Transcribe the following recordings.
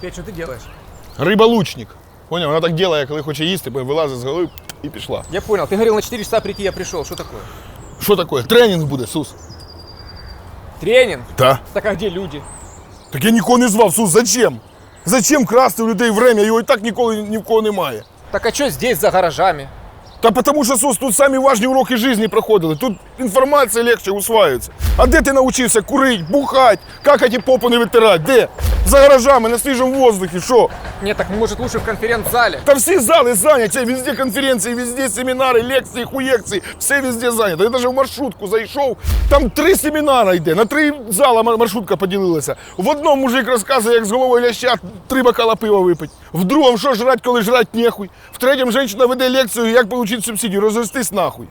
Петь, що ти робиш? Риба-лучник. Поняв? Вона так робить, коли хоче їсти, потім вилазить з голови і пішла. Я понял. Ты говорил на 4 часа прийти, я пришел. Что такое? Що таке? Тренінг буде, Сус. Тренинг? Та. Так а где люди? Так я нікого не звав, Сус, зачем? Зачем красти у людей время? Його і так ніколи ні в кого немає. Так а что здесь за гаражами? Та тому що Сус, тут самі важні уроки життя проходили. Тут інформація легше усваюється. А де ти навчився курить, бухать, какать і попу не витирати? Де? За гаражами, на свіжому воздухі, що? Нет, так может лучше в конференц-зале? Та всі зали зайняті, везде конференції, везде семінари, лекції, хуєкції, все везде зайнято. Я навіть в маршрутку зайшов, там три семінари йде, на три зала мар- маршрутка поділилася. В одному мужик розказує, як з головою ляща три бокала пива випить. В другому, що жрать, коли жрать нехуй. В третьому жінка веде лекцію, як отримати субсидію, розвестись нахуй.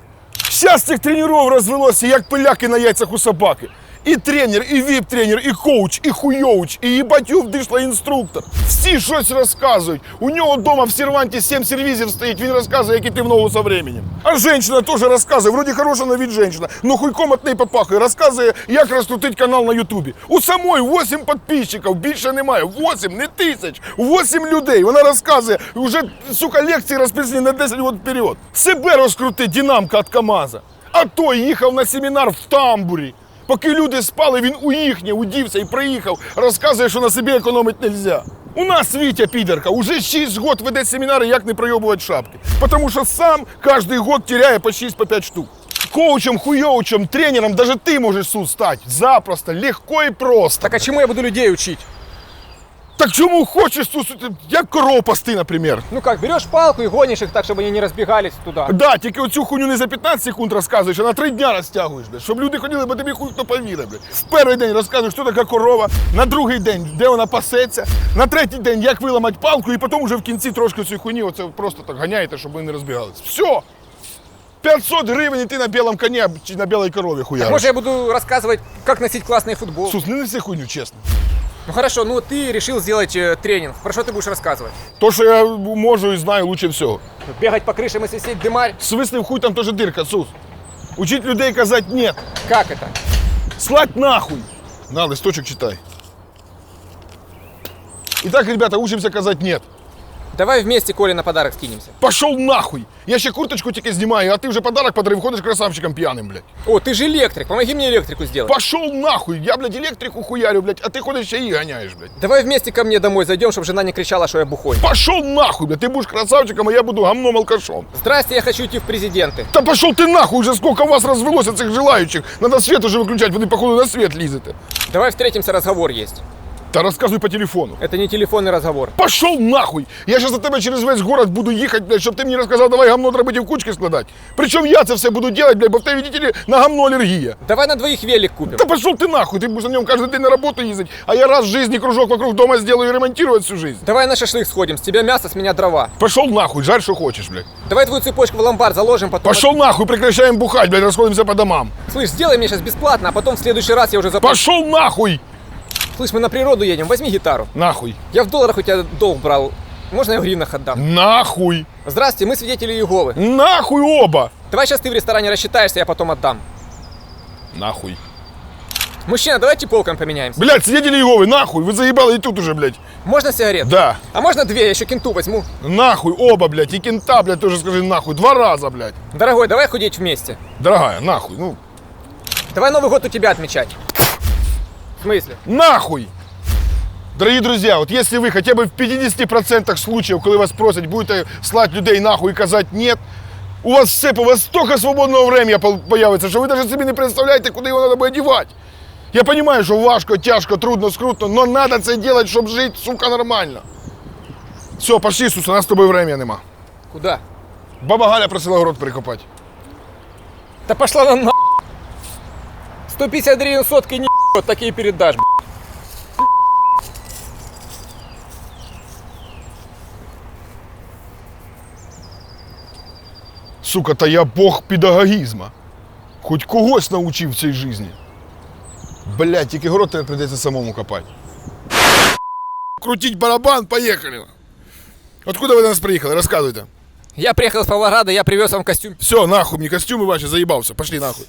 Щас цих тренерів розвелося, як пиляки на яйцях у собаки. І тренер, і віп-тренер, і коуч, і хуйоуч, і їбатюв дишла інструктор. Всі щось розказують. У нього вдома в серванті сім сервізів стоїть, він розказує, як іти в ногу со временем. А жінка теж розказує, вроді хороша на від жінка, но хуйком от неї попахує, розказує, як розкрутити канал на Ютубі. У самої 8 підписчиків, більше немає. 8, не тисяч, 8 людей. Вона розказує, вже, сука, лекції розписані на 10 років вперед. Себе розкрути, динамка від КАМАЗа. А той їхав на семінар в тамбурі. Поки люди спали, він у їхнє удівся і приїхав, розказує, що на собі економити нельзя. У нас Вітя Підерка уже 6 год веде семінари, як не пройобувати шапки. Тому що сам кожен год теряє по 6 по 5 штук. Коучем, хуйоучем, тренером даже ты можешь суд стать. Запросто, легко и просто. Так а чему я буду людей учить? Так чому хочеш тут, як коров пасти, наприклад? Ну как, берешь палку и гонишь их так, чтобы они не разбегались туда. Да, тільки оцю хуйню не за 15 секунд розказуєш, а на 3 дня розтягуєш, блядь, щоб люди ходили, бо тобі хуй хто повірив. Блядь. В перший день розказуєш, що така корова, на другий день, де вона пасеться, на третій день, як виламати палку, і потім вже в кінці трошки цієї хуйні оце просто так ганяєте, щоб вони не розбігалися. Все! 500 гривень і ти на білому коні чи на білій корові хуяриш. Может, я буду рассказывать, как носить классный футбол? Сус, не неси хуйню, чесно. Ну хорошо, ну ты решил сделать э, тренинг. Про что ты будешь рассказывать? То, що я можу і знаю лучше всього. Бегать по крышам и свистеть дымарь? Свиснив хуй там теж дирка, Сус. Учить людей казати ні. Как это? Слать нахуй! На, листочек читай. Итак, ребята, учимся казать нет. Давай вместе Коле на подарок скинемся. Пошел нахуй! Я ще курточку тільки знімаю, а ти вже подарок подарив, ходиш красавчиком п'яним, блядь. О, ты же электрик, помоги мне электрику сделать. Пошел нахуй! Я, блядь, електрику хуярю, блядь, а ти ходиш ще її ганяєш, блядь. Давай вместе ко мне домой зайдем, чтобы жена не кричала, что я бухой. Пошел нахуй, блядь, ти будеш красавчиком, а я буду гамном алкашом. Здрасте, я хочу идти в президенты. Та пошел ти нахуй, вже сколько вас розвелося цих желаючих. Надо свет уже виключати, вони походу на свет лізете. Давай встретимся, разговор есть. Та розказуй по телефону. Это не телефонный разговор. Пошел нахуй! Я сейчас за тебе через весь город буду їхати, блядь, щоб ти мені розказав, давай гамно дробити в кучки складати. Причому я це все буду делать, блядь, бо в тебе, видите ли, на гамно алергія. Давай на двоих велик купим. Да пошел ты нахуй, ты будешь на нем каждый день на работу ездить, а я раз в жизни кружок вокруг дома сделаю и ремонтировать всю жизнь. Давай на шашлык сходим, с тебя мясо, с меня дрова. Пошел нахуй, жарь, что хочешь, блядь. Давай твою цепочку в ломбард заложим, потом... Пошел нахуй, прекращаем бухать, блядь, расходимся по домам. Слышь, сделай мне сейчас бесплатно, а потом в следующий раз я уже заплачу. Пошел нахуй! Слышь, мы на природу едем, возьми гитару. Нахуй. Я в долларах у тебя долг брал. Можно я в гривнах отдам? Нахуй. Здрасте, мы свидетели Иеговы. Нахуй оба. Давай сейчас ты в ресторане рассчитаешься, я потом отдам. Нахуй. Мужчина, давайте полком поменяемся. Блядь, свидетели Иеговы, нахуй, вы заебали и тут уже, блядь. Можно сигарет? Да. А можно две, я еще кенту возьму. Нахуй, оба, блядь, и кента, блядь, тоже скажи нахуй. Два раза, блядь. Дорогой, давай худеть вместе. Дорогая, нахуй, ну, Давай Новый год у тебя отмечать. В смысле? Нахуй! Дорогі друзі, от якщо ви хоча б в 50% случаїв, коли вас просять, будете слати людей нахуй і казати ні, у вас все, у вас стільки свободного времени пол- появиться, що ви навіть собі не представляєте, куди його треба буде дівати. Я розумію, що важко, тяжко, трудно, скрутно, але треба це робити, щоб жити, сука, нормально. Все, пошли, Сус, у нас з тобою времени нема. Куда? Баба Галя просила город перекопати. Да пошла на на... 150 гривен сотки не вот такие передашь. б***ь. Сука, та я бог педагогізма. Хоч когось навчив в цій житті. Блядь, тільки город тебе прийдеться самому копати. Крутіть барабан, поїхали. Откуда ви до нас приїхали? Розказуйте. Я приехал из Павлограда, я привез вам костюм. Все, нахуй, мені костюми ваші заїбався. Пошли нахуй.